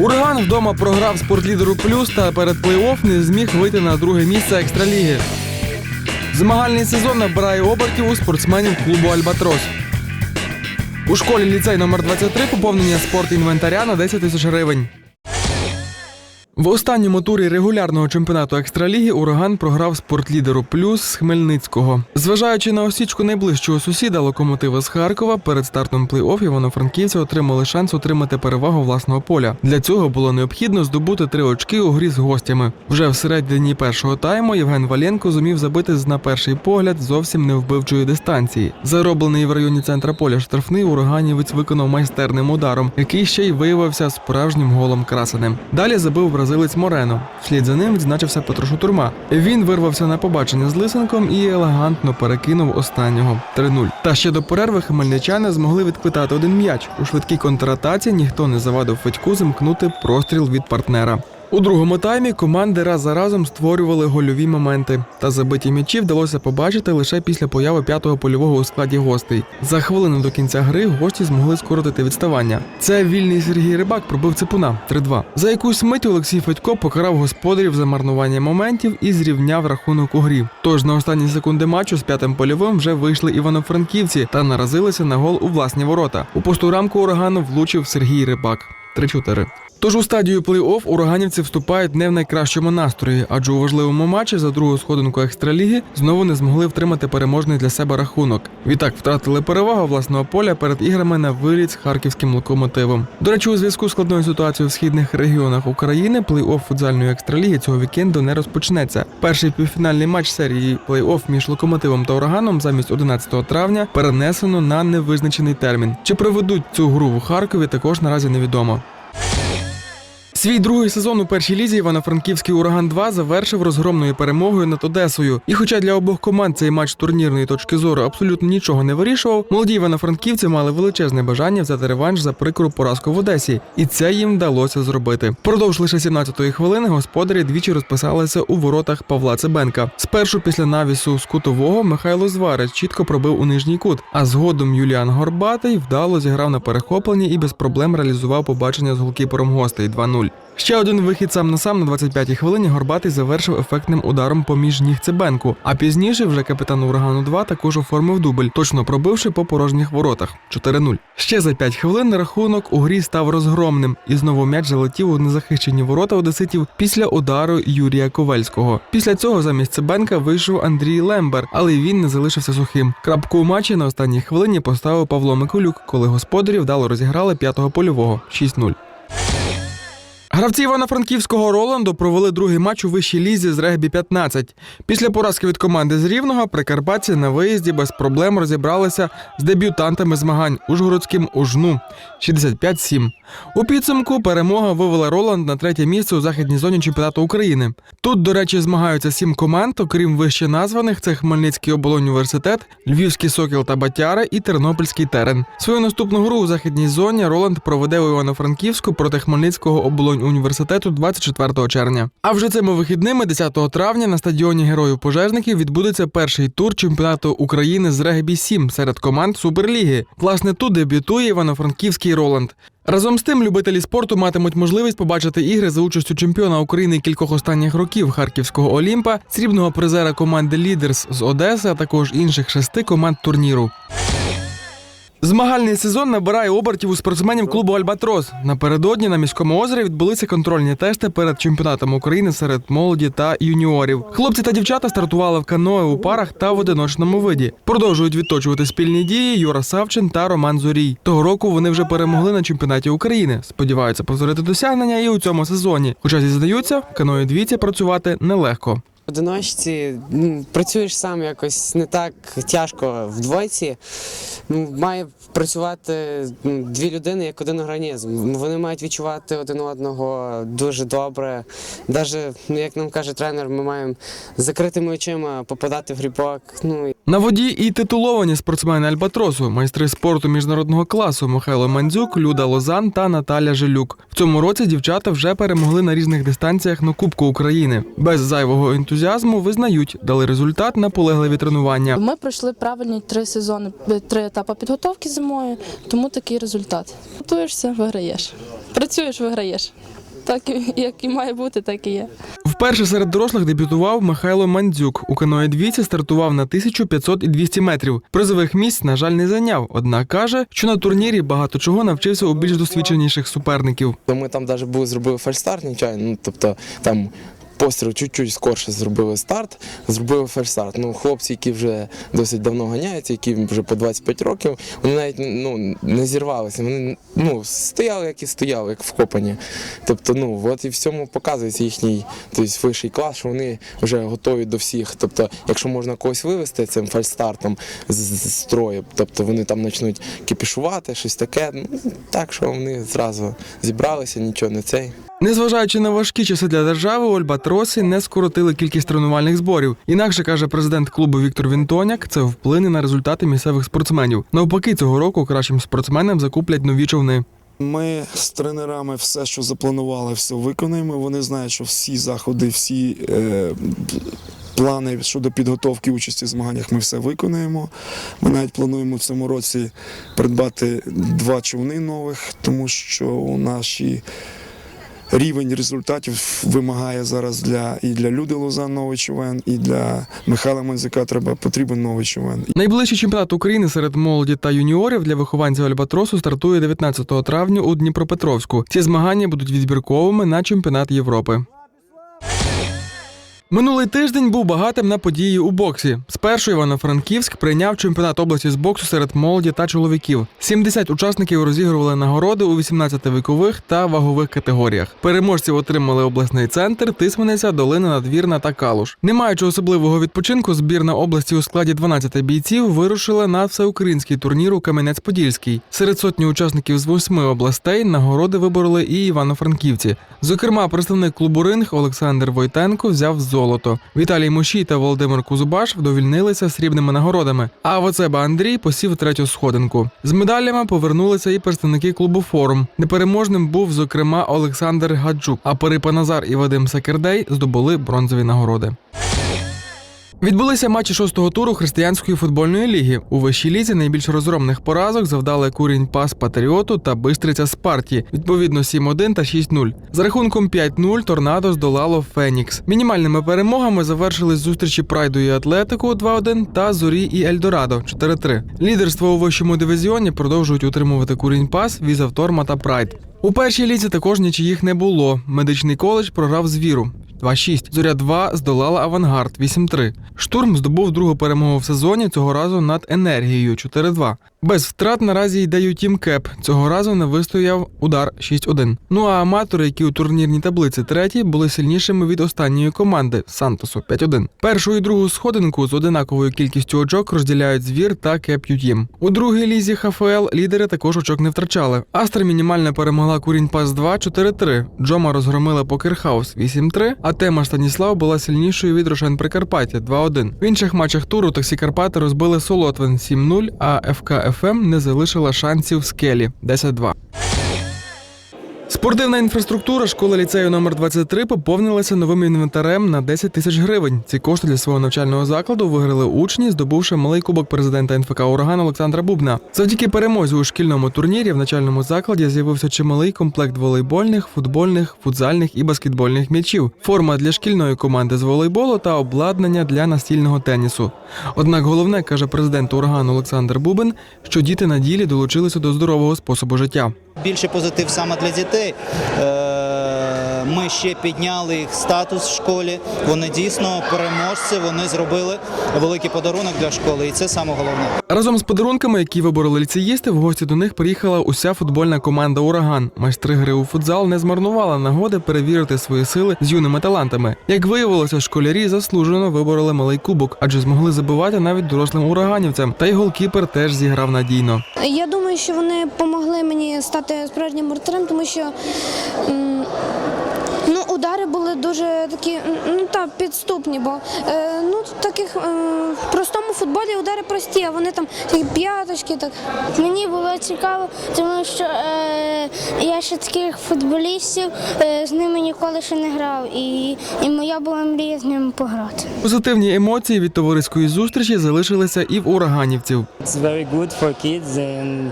Ураган вдома програв спортлідеру плюс та перед плей-офф не зміг вийти на друге місце екстраліги. Змагальний сезон набирає обертів у спортсменів клубу Альбатрос. У школі ліцей номер 23 поповнення спортінвентаря на 10 тисяч гривень. В останньому турі регулярного чемпіонату екстраліги ураган програв спортлідеру плюс з Хмельницького. Зважаючи на осічку найближчого сусіда локомотива з Харкова, перед стартом плей-офф івано-франківці отримали шанс отримати перевагу власного поля. Для цього було необхідно здобути три очки у грі з гостями. Вже всередині першого тайму Євген Валенко зумів забити на перший погляд зовсім невбивчої дистанції. Зароблений в районі центра поля штрафний ураганівець виконав майстерним ударом, який ще й виявився справжнім голом красеним. Далі забив бразилець Морено. Вслід за ним відзначився Петро Шутурма. Він вирвався на побачення з Лисенком і елегантно перекинув останнього 3-0. Та ще до перерви хмельничани змогли відквитати один м'яч. У швидкій контратаці ніхто не завадив Федьку замкнути простріл від партнера. У другому таймі команди раз за разом створювали гольові моменти, та забиті м'ячі вдалося побачити лише після появи п'ятого польового у складі гостей. За хвилину до кінця гри гості змогли скоротити відставання. Це вільний Сергій Рибак пробив ципуна 3-2. За якусь мить Олексій Федько покарав господарів за марнування моментів і зрівняв рахунок у грі. Тож на останні секунди матчу з п'ятим польовим вже вийшли івано-франківці та наразилися на гол у власні ворота. У пусту рамку урагану влучив Сергій Рибак 3-4. Тож у стадію плей-офф ураганівці вступають не в найкращому настрої, адже у важливому матчі за другу сходинку екстраліги знову не змогли втримати переможний для себе рахунок. Відтак втратили перевагу власного поля перед іграми на виліт з харківським локомотивом. До речі, у зв'язку з складною ситуацією в східних регіонах України плей-офф футзальної екстраліги цього вікенду не розпочнеться. Перший півфінальний матч серії плей-офф між локомотивом та ураганом замість 11 травня перенесено на невизначений термін. Чи проведуть цю гру в Харкові, також наразі невідомо. Свій другий сезон у першій лізі Івано-Франківський ураган 2 завершив розгромною перемогою над Одесою. І хоча для обох команд цей матч турнірної точки зору абсолютно нічого не вирішував, молоді івано-франківці мали величезне бажання взяти реванш за прикру поразку в Одесі, і це їм вдалося зробити. Впродовж лише 17-ї хвилини господарі двічі розписалися у воротах Павла Цибенка. Спершу після навісу з кутового Михайло Зварець чітко пробив у нижній кут, а згодом Юліан Горбатий вдало зіграв на перехопленні і без проблем реалізував побачення з голкіпером гостей 2-0. Ще один вихід сам на сам на 25-й хвилині Горбатий завершив ефектним ударом поміж ніг Цибенку. А пізніше вже капітан урагану 2 також оформив дубль, точно пробивши по порожніх воротах 4-0. Ще за 5 хвилин рахунок у грі став розгромним, і знову м'яч залетів у незахищені ворота одеситів після удару Юрія Ковельського. Після цього замість Цибенка вийшов Андрій Лембер, але він не залишився сухим. Крапку у матчі на останній хвилині поставив Павло Миколюк, коли господарі вдало розіграли п'ятого польового 6-0. Гравці Івано-Франківського Роланду провели другий матч у вищій лізі з регбі 15. Після поразки від команди з Рівного прикарпатці на виїзді без проблем розібралися з дебютантами змагань Ужгородським Ужну 65-7. У підсумку перемога вивела Роланд на третє місце у західній зоні чемпіонату України. Тут, до речі, змагаються сім команд, окрім вище названих: це Хмельницький оболонь університет, Львівський Сокіл та Батяра і Тернопільський Терен. Свою наступну гру у західній зоні Роланд проведе у Івано-Франківську проти Хмельницького оболонь університету 24 червня. А вже цими вихідними, 10 травня, на стадіоні Героїв пожежників відбудеться перший тур чемпіонату України з регбі 7 серед команд Суперліги. Власне, тут дебютує Івано-Франківський Роланд. Разом з тим, любителі спорту матимуть можливість побачити ігри за участю чемпіона України кількох останніх років харківського Олімпа, срібного призера команди Лідерс з Одеси, а також інших шести команд турніру. Змагальний сезон набирає обертів у спортсменів клубу Альбатрос. Напередодні на міському озері відбулися контрольні тести перед чемпіонатом України серед молоді та юніорів. Хлопці та дівчата стартували в каное у парах та в одиночному виді. Продовжують відточувати спільні дії Юра Савчин та Роман Зорій. Того року вони вже перемогли на чемпіонаті України. Сподіваються повторити досягнення і у цьому сезоні. Хоча зізнаються, в каное працювати нелегко. Одиночці ну, працюєш сам якось не так тяжко в. Ну, має працювати ну, дві людини як один організм. Вони мають відчувати один одного дуже добре. Навіть, як нам каже тренер, ми маємо з закритими очима попадати в грібок. Ну, На воді і титуловані спортсмени Альбатросу, майстри спорту міжнародного класу Михайло Мандзюк, Люда Лозан та Наталя Жилюк. В цьому році дівчата вже перемогли на різних дистанціях на Кубку України. Без зайвого ентузіазму визнають, дали результат наполегливі тренування. Ми пройшли правильні три сезони, три етапи підготовки зимою, тому такий результат. Готуєшся, виграєш. Працюєш виграєш. Так як і має бути, так і є. Вперше серед дорослих дебютував Михайло Мандзюк. У каної двійці стартував на 1500 і 200 метрів. Призових місць, на жаль, не зайняв. Однак каже, що на турнірі багато чого навчився у більш досвідченіших суперників. То ми там навіть були зробили фальстарт, нечайно, ну тобто там. Постріл чуть-чуть скорше зробили старт, зробили фальстарт. Ну, хлопці, які вже досить давно ганяються, які вже по 25 років, вони навіть ну, не зірвалися. Вони ну, стояли, як і стояли, як вкопані. Тобто, ну, от і всьому показується їхній тобто, вищий клас, що вони вже готові до всіх. Тобто, якщо можна когось вивести цим фальстартом з, з строю, тобто вони там почнуть кипішувати, щось таке. Ну, так що вони зразу зібралися, нічого не цей. Незважаючи на важкі часи для держави, у Альбатросі не скоротили кількість тренувальних зборів. Інакше каже президент клубу Віктор Вінтоняк, це вплине на результати місцевих спортсменів. Навпаки, цього року кращим спортсменам закуплять нові човни. Ми з тренерами все, що запланували, все виконуємо. Вони знають, що всі заходи, всі е, плани щодо підготовки участі в змаганнях ми все виконуємо. Ми навіть плануємо в цьому році придбати два човни нових, тому що у наші рівень результатів вимагає зараз для і для Люди Лозан новий човен, і для Михайла Манзяка треба потрібен новий човен. Найближчий чемпіонат України серед молоді та юніорів для вихованців Альбатросу стартує 19 травня у Дніпропетровську. Ці змагання будуть відбірковими на чемпіонат Європи. Минулий тиждень був багатим на події у боксі. Спершу Івано-Франківськ прийняв чемпіонат області з боксу серед молоді та чоловіків. 70 учасників розігрували нагороди у 18 вікових та вагових категоріях. Переможців отримали обласний центр, Тисмениця, Долина, Надвірна та Калуш. Не маючи особливого відпочинку, збірна області у складі 12 бійців вирушила на всеукраїнський турнір у Кам'янець-Подільський. Серед сотні учасників з восьми областей нагороди вибороли і івано-франківці. Зокрема, представник клубу Ринг Олександр Войтенко взяв золото. Віталій Мушій та Володимир Кузубаш вдовільнилися срібними нагородами. А Воцеба Андрій посів третю сходинку. З медалями повернулися і представники клубу Форум. Непереможним був, зокрема, Олександр Гаджук. А Перипа Назар і Вадим Сакердей здобули бронзові нагороди. Відбулися матчі шостого туру християнської футбольної ліги. У вищій лізі найбільш розгромних поразок завдали Курінь Пас Патріоту та Бистриця Спарті, відповідно 7-1 та 6-0. За рахунком 5-0 торнадо здолало Фенікс. Мінімальними перемогами завершились зустрічі Прайду і Атлетику 2-1 та Зорі і Ельдорадо 4-3. Лідерство у вищому дивізіоні продовжують утримувати Курінь Пас, Візавторма та Прайд. У першій лізі також нічиїх не було. Медичний коледж програв звіру. 2-6. Зоря 2 здолала авангард 8-3. Штурм здобув другу перемогу в сезоні цього разу над енергією 4-2. Без втрат наразі йде Ютім Кеп. Цього разу не вистояв удар 6-1. Ну а аматори, які у турнірній таблиці треті, були сильнішими від останньої команди Сантосу 5-1. Першу і другу сходинку з одинаковою кількістю очок розділяють звір та Кеп Ютім. У другій лізі ХФЛ лідери також очок не втрачали. Астра мінімально перемогла Курінь Пас 2 4-3. Джома розгромила Покерхаус 8-3, а Тема Станіслав була сильнішою від Рошен Прикарпаття 2-1. В інших матчах туру таксі Карпати розбили Солотвин 7-0, а ФК ФМ не залишила шансів скелі 10-2. Спортивна інфраструктура школи ліцею номер 23 поповнилася новим інвентарем на 10 тисяч гривень. Ці кошти для свого навчального закладу виграли учні, здобувши малий кубок президента НФК Ураган Олександра Бубна. Завдяки перемозі у шкільному турнірі в начальному закладі з'явився чималий комплект волейбольних, футбольних, футзальних і баскетбольних м'ячів, форма для шкільної команди з волейболу та обладнання для настільного тенісу. Однак головне каже президент Ураган Олександр Бубин, що діти на ділі долучилися до здорового способу життя. Більше позитив саме для дітей. Е, Ми ще підняли їх статус в школі. Вони дійсно переможці. Вони зробили великий подарунок для школи, і це саме головне. Разом з подарунками, які вибороли ліцеїсти, в гості до них приїхала уся футбольна команда Ураган. Майстри гри у футзал не змарнували нагоди перевірити свої сили з юними талантами. Як виявилося, школярі заслужено вибороли малий кубок, адже змогли забивати навіть дорослим ураганівцям. Та й голкіпер теж зіграв надійно. Я думаю, що вони допомогли мені стати справжнім воротарем, тому що удари були дуже такі ну, та, підступні, бо е, ну, таких е, в простому футболі удари прості, а вони там такі п'яточки. Так. Мені було цікаво, тому що е, я ще таких футболістів е, з ними ніколи ще не грав, і, і моя була мрія з ними пограти. Позитивні емоції від товариської зустрічі залишилися і в ураганівців. It's very good for kids and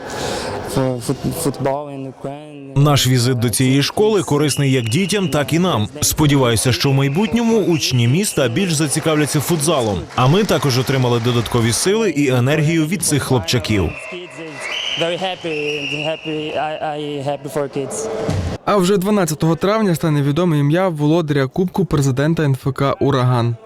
for, for football in Ukraine. Наш візит до цієї школи корисний як дітям, так і нам. Сподіваюся, що в майбутньому учні міста більш зацікавляться футзалом. А ми також отримали додаткові сили і енергію від цих хлопчаків. А вже 12 травня стане відоме ім'я володаря Кубку президента НФК Ураган.